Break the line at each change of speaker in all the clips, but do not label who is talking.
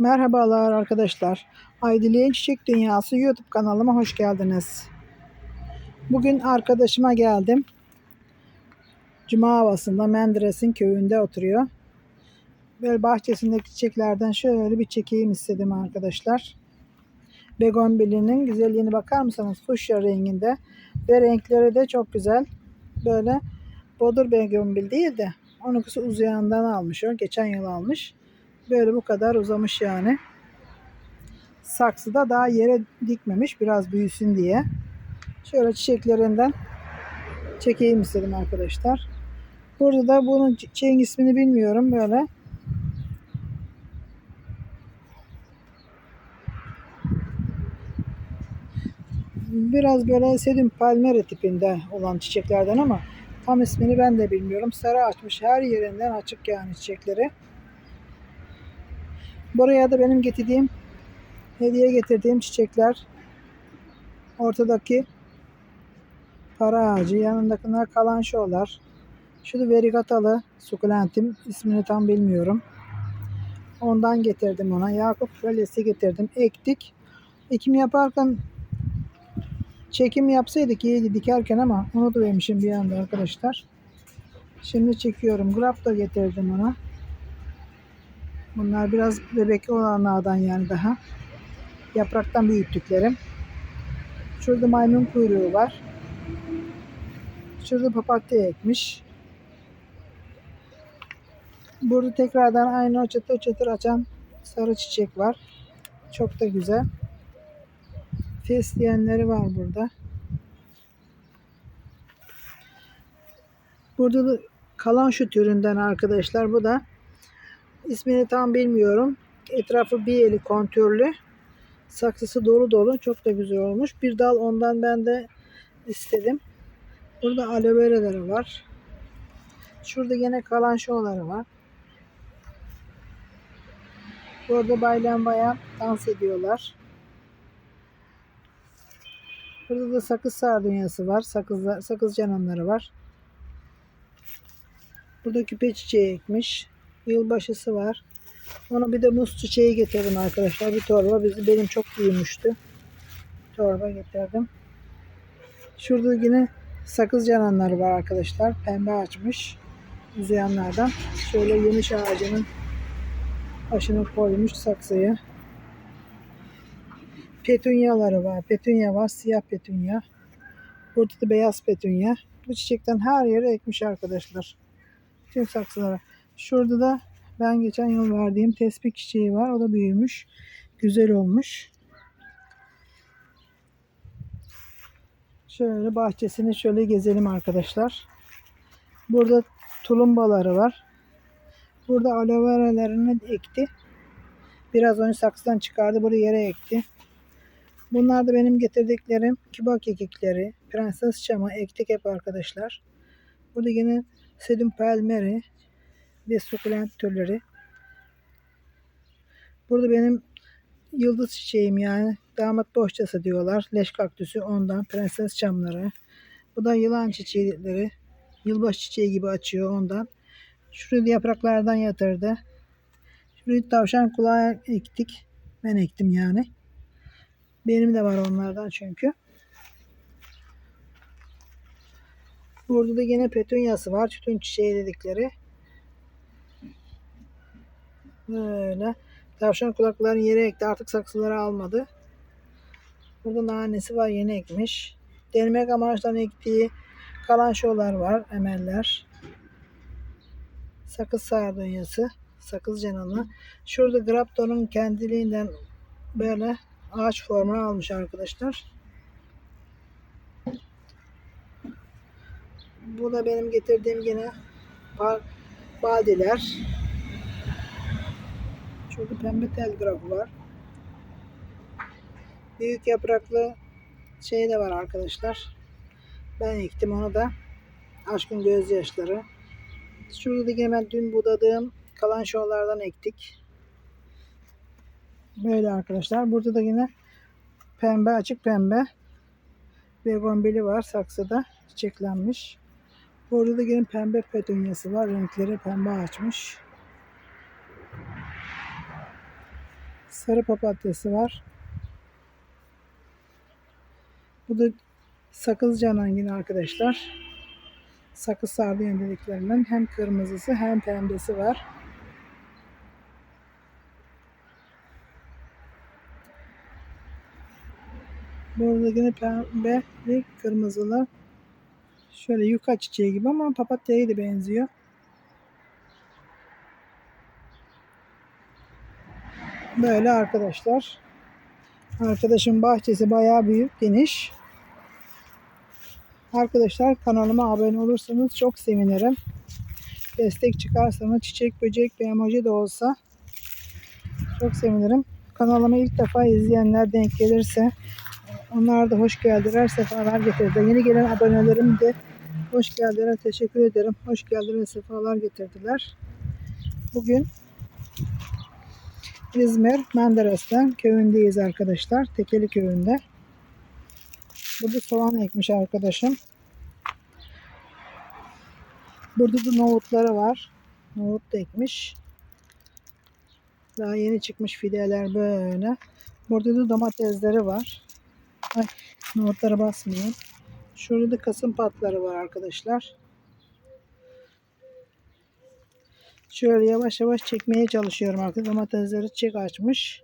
Merhabalar arkadaşlar. Aydilek'in Çiçek Dünyası YouTube kanalıma hoş geldiniz. Bugün arkadaşıma geldim. Cuma havasında Menderes'in köyünde oturuyor. Böyle bahçesindeki çiçeklerden şöyle bir çekeyim istedim arkadaşlar. Begonbilinin güzelliğine bakar mısınız? Fuşya renginde ve renkleri de çok güzel. Böyle bodur begonbil değil de onunkisi uzayandan almış o. Geçen yıl almış. Böyle bu kadar uzamış yani. Saksıda daha yere dikmemiş biraz büyüsün diye. Şöyle çiçeklerinden çekeyim istedim arkadaşlar. Burada da bunun çiçeğin ismini bilmiyorum böyle. Biraz böyle sedim palmera tipinde olan çiçeklerden ama tam ismini ben de bilmiyorum. Sarı açmış her yerinden açık yani çiçekleri. Buraya da benim getirdiğim, hediye getirdiğim çiçekler. Ortadaki para ağacı, yanındakiler kalanşolar. Şu da verigatalı sukulentim. ismini tam bilmiyorum. Ondan getirdim ona. Yakup şöylesi getirdim. Ektik. Ekim yaparken çekim yapsaydık iyiydi dikerken ama unutuvermişim bir anda arkadaşlar. Şimdi çekiyorum. Grap da getirdim ona. Bunlar biraz bebek olanlardan yani daha. Yapraktan büyüttüklerim. Şurada maymun kuyruğu var. Şurada papatya ekmiş. Burada tekrardan aynı o çıtır çıtır açan sarı çiçek var. Çok da güzel. Fesleğenleri var burada. Burada da kalan şu türünden arkadaşlar. Bu da ismini tam bilmiyorum. Etrafı bir eli kontürlü. Saksısı dolu dolu. Çok da güzel olmuş. Bir dal ondan ben de istedim. Burada aloe vera'ları var. Şurada yine kalan şoları var. Burada baylayan bayan dans ediyorlar. Burada da sakız sardunyası var. Sakız, sakız cananları var. Burada küpe çiçeği ekmiş. Yılbaşısı var. Ona bir de muz çiçeği getirdim arkadaşlar. Bir torba. Bizi, benim çok büyümüştü. Torba getirdim. Şurada yine sakız cananları var arkadaşlar. Pembe açmış. Uzayanlardan. Şöyle yemiş ağacının başını koymuş saksıya. Petunyaları var. Petunya var. Siyah petunya. Burada da beyaz petunya. Bu çiçekten her yere ekmiş arkadaşlar. Tüm saksılara. Şurada da ben geçen yıl verdiğim tespih çiçeği var. O da büyümüş. Güzel olmuş. Şöyle bahçesini şöyle gezelim arkadaşlar. Burada tulumbaları var. Burada aloe vera'larını ekti. Biraz önce saksıdan çıkardı. Buraya yere ekti. Bunlar da benim getirdiklerim. Kibak kekikleri. Prenses çamı ektik hep arkadaşlar. Burada yine sedum palmeri ve sukulent türleri. Burada benim yıldız çiçeğim yani damat bohçası diyorlar. Leş kaktüsü ondan prenses çamları. Bu da yılan çiçekleri. Yılbaşı çiçeği gibi açıyor ondan. Şurayı da yapraklardan yatırdı. Şurayı tavşan kulağı ektik. Ben ektim yani. Benim de var onlardan çünkü. Burada da yine petunyası var. Tütün çiçeği dedikleri. Böyle. Tavşan kulaklarını yere ekti. Artık saksıları almadı. Burada nanesi var. Yeni ekmiş. Delmek amaçlı ektiği kalan şolar var. Emeller. Sakız sardunyası. Sakız cananı. Şurada Grapton'un kendiliğinden böyle ağaç formunu almış arkadaşlar. Bu da benim getirdiğim yine baldiler. Şurada pembe telgrafı var. Büyük yapraklı şey de var arkadaşlar. Ben ektim onu da. Aşkın gözyaşları. Şurada da yine ben dün budadığım kalan şovlardan ektik. Böyle arkadaşlar. Burada da yine pembe açık pembe begonbili var saksıda çiçeklenmiş. Burada da yine pembe petunyası var. Renkleri pembe açmış. Sarı papatyası var. Bu da sakız canangini arkadaşlar. Sakız sardunya dediklerinden hem kırmızısı hem pembesi var. Burada yine pembe ve kırmızılı. Şöyle yuka çiçeği gibi ama papatyaya da benziyor. Böyle arkadaşlar. Arkadaşım bahçesi bayağı büyük, geniş. Arkadaşlar kanalıma abone olursanız çok sevinirim. Destek çıkarsanız çiçek, böcek ve emoji de olsa çok sevinirim. Kanalıma ilk defa izleyenler denk gelirse onlar da hoş geldiler, sefalar getirdiler. Yeni gelen abonelerim de hoş geldiler, teşekkür ederim. Hoş geldiler, sefalar getirdiler. Bugün İzmir Menderes'ten köyündeyiz arkadaşlar. Tekeli köyünde. Burada soğan ekmiş arkadaşım. Burada da nohutları var. Nohut da ekmiş. Daha yeni çıkmış fideler böyle. Burada da domatesleri var. Ay, nohutlara basmayayım. Şurada da kasım patları var arkadaşlar. Şöyle yavaş yavaş çekmeye çalışıyorum artık. Domatesleri çek açmış.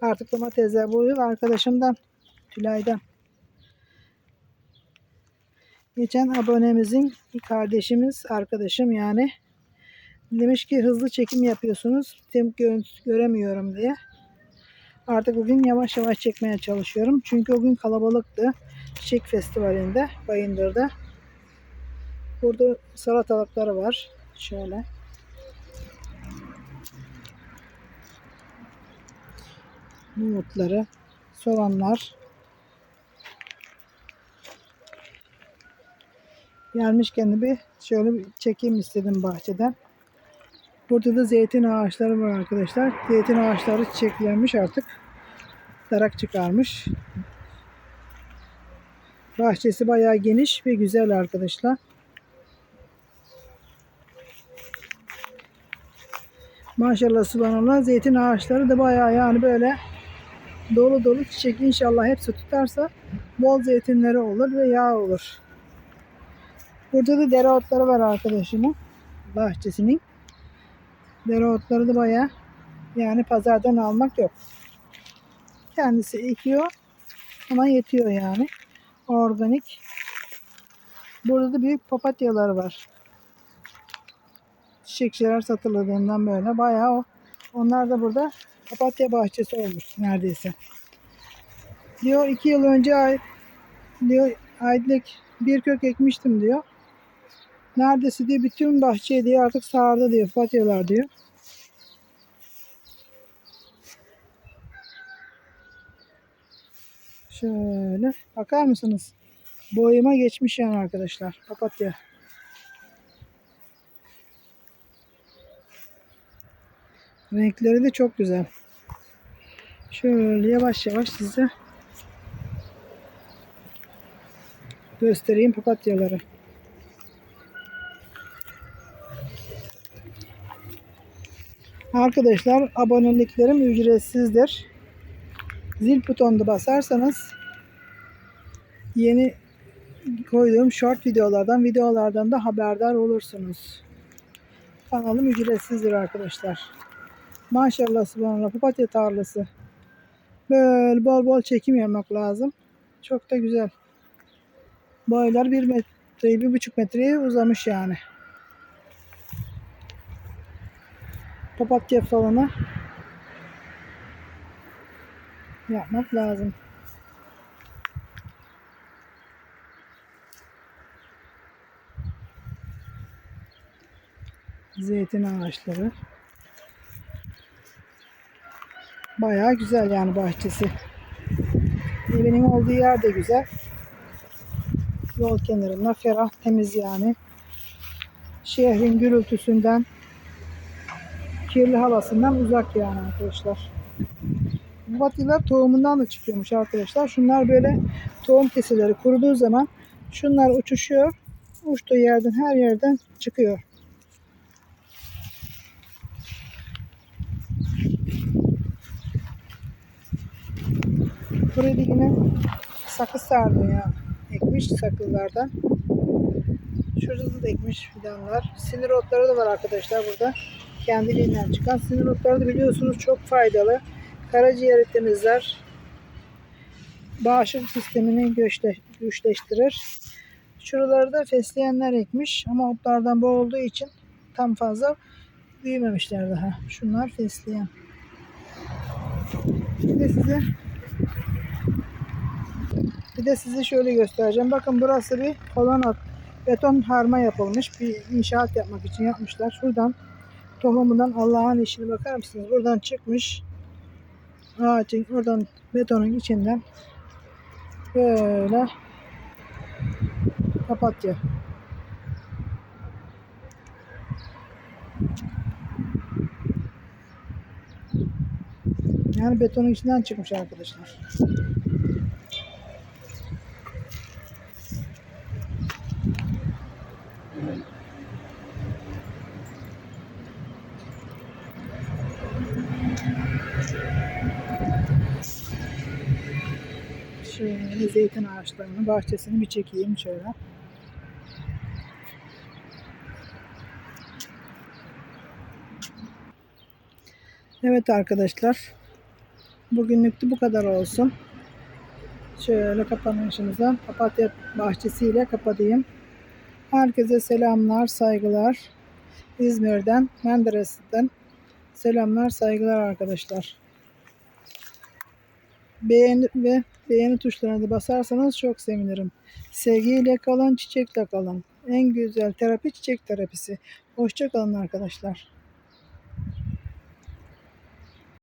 Artık domatesler bu yıl arkadaşımdan, Tülay'dan. Geçen abonemizin bir kardeşimiz, arkadaşım yani demiş ki hızlı çekim yapıyorsunuz. Tem gö- göremiyorum diye. Artık bugün yavaş yavaş çekmeye çalışıyorum. Çünkü o gün kalabalıktı. Çiçek Festivali'nde Bayındır'da. Burada salatalıkları var. Şöyle. Nohutları, soğanlar. Gelmişken de bir şöyle bir çekeyim istedim bahçeden. Burada da zeytin ağaçları var arkadaşlar. Zeytin ağaçları çiçeklenmiş artık. Darak çıkarmış. Bahçesi bayağı geniş ve güzel arkadaşlar. Maşallah subhanallah zeytin ağaçları da bayağı yani böyle dolu dolu çiçek inşallah hepsi tutarsa bol zeytinleri olur ve yağ olur. Burada da dereotları var arkadaşımın bahçesinin. Dereotları da bayağı yani pazardan almak yok. Kendisi ekiyor ama yetiyor yani. Organik. Burada da büyük papatyalar var. Çiçekçiler satıldığından böyle bayağı o. Onlar da burada papatya bahçesi olmuş neredeyse. Diyor iki yıl önce diyor aylık bir kök ekmiştim diyor. Neredeyse diyor bütün bahçeyi diyor artık sardı diyor papatyalar diyor. Şöyle bakar mısınız? Boyuma geçmiş yani arkadaşlar papatya. Renkleri de çok güzel. Şöyle yavaş yavaş size göstereyim papatyaları. Arkadaşlar aboneliklerim ücretsizdir. Zil butonuna basarsanız yeni koyduğum short videolardan videolardan da haberdar olursunuz. Kanalım ücretsizdir arkadaşlar. Maşallah subhanallah papatya tarlası. Böyle bol bol çekim yapmak lazım. Çok da güzel. Boylar bir metre, bir buçuk metreye uzamış yani. Papatya falanı yapmak lazım. Zeytin ağaçları. Bayağı güzel yani bahçesi. Evinin olduğu yer de güzel. Yol kenarında ferah, temiz yani. Şehrin gürültüsünden, kirli havasından uzak yani arkadaşlar. Papatyalar tohumundan da çıkıyormuş arkadaşlar. Şunlar böyle tohum keseleri kuruduğu zaman şunlar uçuşuyor. Uçtuğu yerden her yerden çıkıyor. Buraya da yine sakız sardunya ekmiş sakızlardan. Şurada da ekmiş fidanlar. Sinir otları da var arkadaşlar burada. Kendiliğinden çıkan sinir otları da biliyorsunuz çok faydalı. Karaciğeri temizler. Bağışıklık sistemini güçle- güçleştirir. Şuralarda fesleğenler ekmiş ama otlardan bol olduğu için tam fazla büyümemişler daha. Şunlar fesleğen. Bir size bir de size şöyle göstereceğim. Bakın burası bir kolonat. Beton harma yapılmış. Bir inşaat yapmak için yapmışlar. Şuradan tohumundan Allah'ın işine bakar mısınız? Buradan çıkmış. Ağacın oradan betonun içinden böyle papatya. Yani betonun içinden çıkmış arkadaşlar. Şöyle zeytin ağaçlarının bahçesini bir çekeyim şöyle. Evet arkadaşlar. Bugünlük de bu kadar olsun. Şöyle kapanışımıza papatya bahçesiyle kapatayım. Herkese selamlar, saygılar. İzmir'den, Menderes'ten selamlar, saygılar arkadaşlar. Beğeni ve beğeni tuşlarına da basarsanız çok sevinirim. Sevgiyle kalın, çiçekle kalın. En güzel terapi çiçek terapisi. Hoşça kalın arkadaşlar.